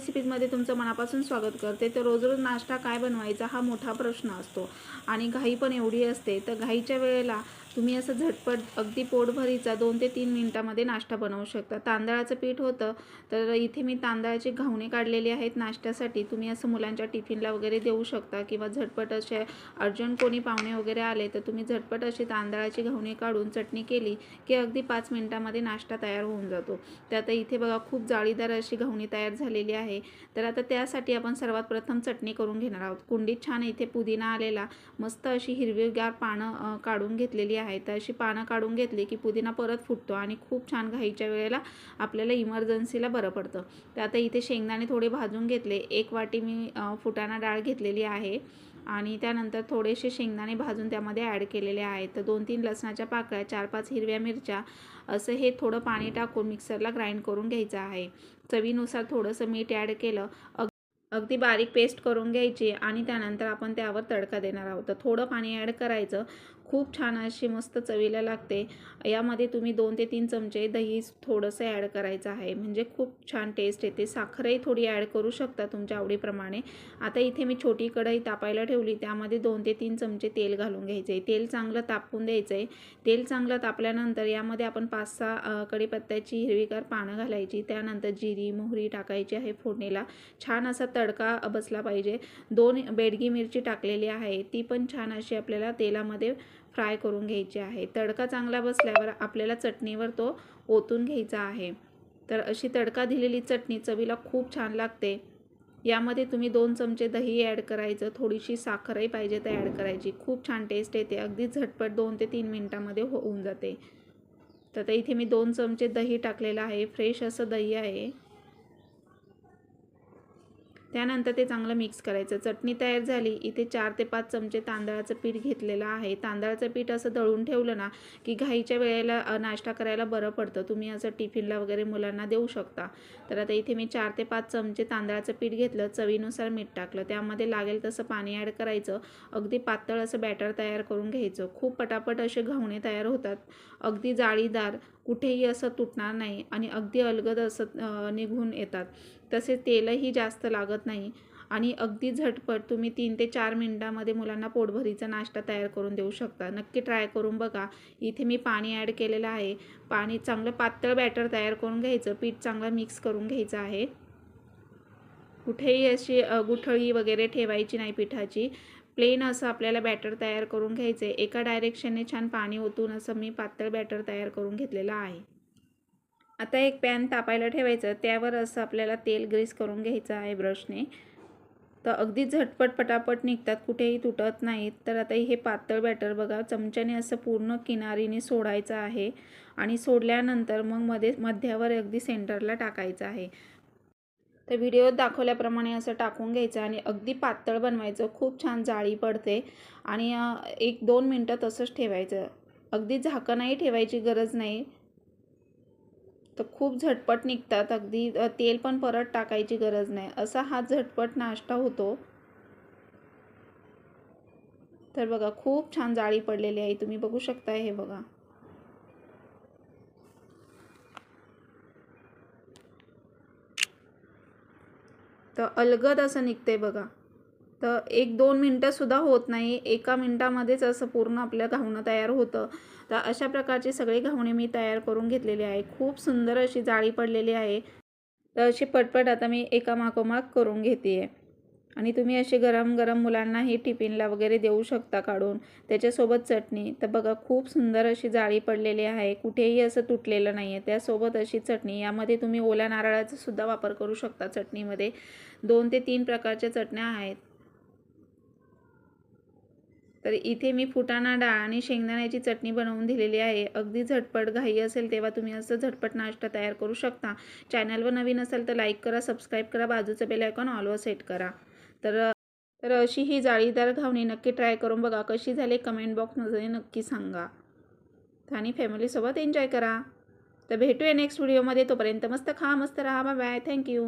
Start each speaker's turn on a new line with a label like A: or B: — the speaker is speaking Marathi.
A: रेसिपीजमध्ये तुमचं मनापासून स्वागत करते. तर रोज रोज नाश्ता काय बनवायचा हा मोठा प्रश्न असतो. आणि घाई पण एवढी असते. तर घाईच्या वेळेला तुम्ही असं झटपट अगदी पोटभरीचा दोन ते तीन मिनटामध्ये नाश्ता बनवू शकता. तांदळाचं पीठ होतं तर इथे मी तांदळाचे घावणे काढलेले आहेत नाश्त्यासाठी. तुम्ही असं मुलांच्या टिफिनला वगैरे देऊ शकता किंवा झटपट असे अर्जंट कोणी पाहुणे वगैरे आले तर तुम्ही झटपट अशी तांदळाची घावणे काढून चटणी केली की अगदी पाच मिनटामध्ये नाश्ता तयार होऊन जातो. तर आता इथे बघा खूप जाळीदार अशी घावणी तयार झालेली आहे. तर आता त्यासाठी आपण सर्वात प्रथम चटणी करून घेणार आहोत. कुंडीत छान इथे पुदिना आलेला मस्त अशी हिरवीगार पानं काढून घेतलेली आहे तर अशी पानं काढून घेतली की पुदिना परत फुटतो आणि खूप छान घाईच्या वेळेला आपल्याला इमर्जन्सीला बरं पडतं. तर आता इथे शेंगदाणे थोडे भाजून घेतले. एक वाटी मी फुटाणा डाळ घेतलेली आहे आणि त्यानंतर थोडेसे शेंगदाणे भाजून त्यामध्ये ॲड केलेले आहेत. तर दोन तीन लसणाच्या पाकळ्या चार पाच हिरव्या मिरच्या असं हे थोडं पाणी टाकून मिक्सरला ग्राइंड करून घ्यायचं आहे. चवीनुसार थोडंसं मीठ ॲड केलं. अगदी बारीक पेस्ट करून घ्यायची आणि त्यानंतर आपण त्यावर तडका देणार आहोत. तर थोडं पाणी ॲड करायचं. खूप छान अशी मस्त चवीला लागते. यामध्ये तुम्ही दोन ते तीन चमचे दही थोडंसं ॲड करायचं आहे. म्हणजे खूप छान टेस्ट येते. साखरही थोडी ॲड करू शकता तुमच्या आवडीप्रमाणे. आता इथे मी छोटी कढई तापायला ठेवली. त्यामध्ये दोन ते तीन चमचे तेल घालून घ्यायचे. तेल चांगलं तापवून द्यायचं आहे तेल चांगलं तापल्यानंतर यामध्ये आपण पाच सहा कढीपत्त्याची हिरवीगार पानं घालायची. त्यानंतर जिरी मोहरी टाकायची आहे फोडणीला. छान असा तडका बसला पाहिजे. दोन बेडगी मिरची टाकलेली आहे. ती पण छान अशी आपल्याला तेलामध्ये फ्राय करून घ्यायची आहे. तडका चांगला बसल्यावर आपल्याला चटणीवर तो ओतून घ्यायचा आहे. तर अशी तडका दिलेली चटणी चवीला खूप छान लागते. यामध्ये तुम्ही दोन चमचे दही ॲड करायचं थोडीशी साखरही पाहिजे तर ॲड करायची. खूप छान टेस्ट येते. अगदी झटपट दोन ते तीन मिनटामध्ये होऊन जाते. तर इथे मी दोन चमचे दही टाकलेलं आहे. फ्रेश असं दही आहे. त्यानंतर ते चांगलं मिक्स करायचं. चटणी तयार झाली इथे चार ते पाच चमचे तांदळाचं पीठ घेतलेलं आहे. तांदळाचं पीठ असं दळून ठेवलं ना की घाईच्या वेळेला नाश्ता करायला बरं पडतं. तुम्ही असं टिफिनला वगैरे मुलांना देऊ शकता. तर आता इथे मी चार ते पाच चमचे तांदळाचं पीठ घेतलं चवीनुसार मीठ टाकलं. त्यामध्ये लागेल तसं पाणी ॲड करायचं. अगदी पातळ असं बॅटर तयार करून घ्यायचं. खूप पटापट असे घावणे तयार होतात. अगदी जाळीदार कुठेही असं तुटणार नाही आणि अगदी अलगद असं निघून येतात. तसेच तेलही जास्त लागत नाही आणि अगदी झटपट तुम्ही तीन ते चार मिनटामध्ये मुलांना पोटभरीचा नाश्ता तयार करून देऊ शकता. नक्की ट्राय करून बघा. इथे मी पाणी ॲड केलेलं आहे. पाणी चांगलं पातळ बॅटर तयार करून घ्यायचं. पीठ चांगलं मिक्स करून घ्यायचं आहे. कुठेही अशी गुठळी वगैरे ठेवायची नाही पिठाची. प्लेन असं आपल्याला बॅटर तयार करून घ्यायचं आहे एका डायरेक्शनने छान पाणी ओतून असं मी पातळ बॅटर तयार करून घेतलेलं आहे. आता एक पॅन तापायला ठेवायचं. त्यावर असं आपल्याला तेल ग्रीस करून घ्यायचं आहे ब्रशने. तर अगदी झटपट पटापट निघतात. कुठेही तुटत नाहीत. तर आता हे पातळ बॅटर बघा. चमच्याने असं पूर्ण किनारीने सोडायचं आहे. आणि सोडल्यानंतर मग मध्ये मध्यावर अगदी सेंटरला टाकायचं आहे. तर व्हिडिओत दाखवल्याप्रमाणे असं टाकून घ्यायचं आणि अगदी पातळ बनवायचं. खूप छान जाळी पडते. आणि एक दोन मिनटं तसंच ठेवायचं. अगदी झाकणही ठेवायची गरज नाही. तर खूप झटपट निघतात. अगदी तेल पण परत टाकायची गरज नाही. असा हा झटपट नाश्ता होतो. तर बघा खूप छान जाळी पडलेली आहे. तुम्ही बघू शकता हे बघा. तर अलगद असं निघते बघा. तर एक दोन मिनटंसुद्धा होत नाही. एका मिनटामध्येच असं पूर्ण आपल्या घावणं तयार होतं. तर अशा प्रकारचे सगळे घावणे मी तयार करून घेतलेले आहे. खूप सुंदर अशी जाळी पडलेली आहे. तर अशी पटपट आता मी एका मागोमाग करून घेते आहे आणि तुम्ही असे गरम गरम मुलांनाही टिफिनला वगैरे देऊ शकता काढून. त्याच्यासोबत चटणी. तर बघा खूप सुंदर अशी जाळी पडलेली आहे. कुठेही असं तुटलेलं नाही आहे त्यासोबत अशी चटणी. यामध्ये तुम्ही ओल्या नारळाचा सुद्धा वापर करू शकता चटणीमध्ये. दोन ते तीन प्रकारच्या चटण्या आहेत. तर इथे मी फुटाणा डाळ आणि शेंगदाण्याची चटणी बनवून दिलेली आहे. अगदी झटपट घाई असेल तेव्हा तुम्ही असं झटपट नाश्ता तयार करू शकता. चॅनलवर नवीन असेल तर लाईक करा सबस्क्राईब करा बाजूचं बेल आयकॉन ऑलवर सेट करा. तर तर अशी ही जाळीदार घावणी नक्की ट्राय करून बघा कशी झाली. कमेंट बॉक्समध्ये नक्की सांगा. आणि फॅमिलीसोबत एन्जॉय करा. तर भेटूया नेक्स्ट व्हिडिओमध्ये तोपर्यंत मस्त खा मस्त राहा. Bye bye thank you